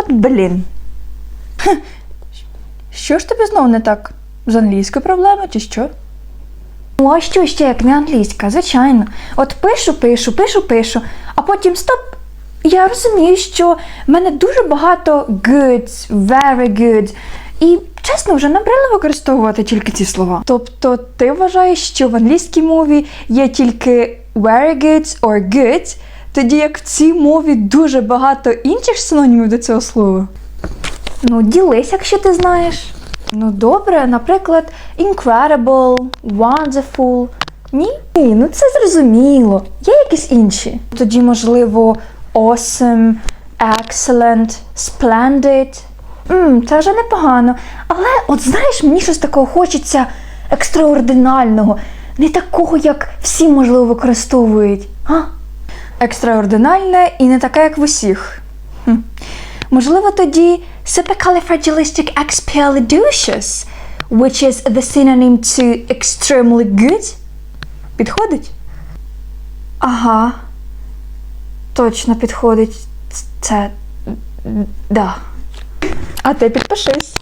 От блін. Що ж тобі знову не так? З англійською проблема чи що? Ну, а що ще як не англійська, звичайно. От пишу, пишу, пишу, пишу, а потім стоп. Я розумію, що в мене дуже багато goods, very good. І чесно, вже набрали використовувати тільки ці слова. Тобто, ти вважаєш, що в англійській мові є тільки very good or good, тоді як в цій мові дуже багато інших синонімів до цього слова. Ну, ділись, якщо ти знаєш. Ну, добре, наприклад, incredible, wonderful. Ні? Ні, ну це зрозуміло. Є якісь інші. Тоді, можливо, awesome, excellent, splendid. Мм, це вже непогано. Але от знаєш, мені щось такого хочеться екстраординального, не такого, як всі, можливо, використовують. А? Екстраординальне і не таке, як в усіх. Хм. Можливо, тоді supercalifragilisticexpialidocious, which is the synonym to extremely good. Підходить? Ага. Точно підходить. Це. Да. А ти підпишись.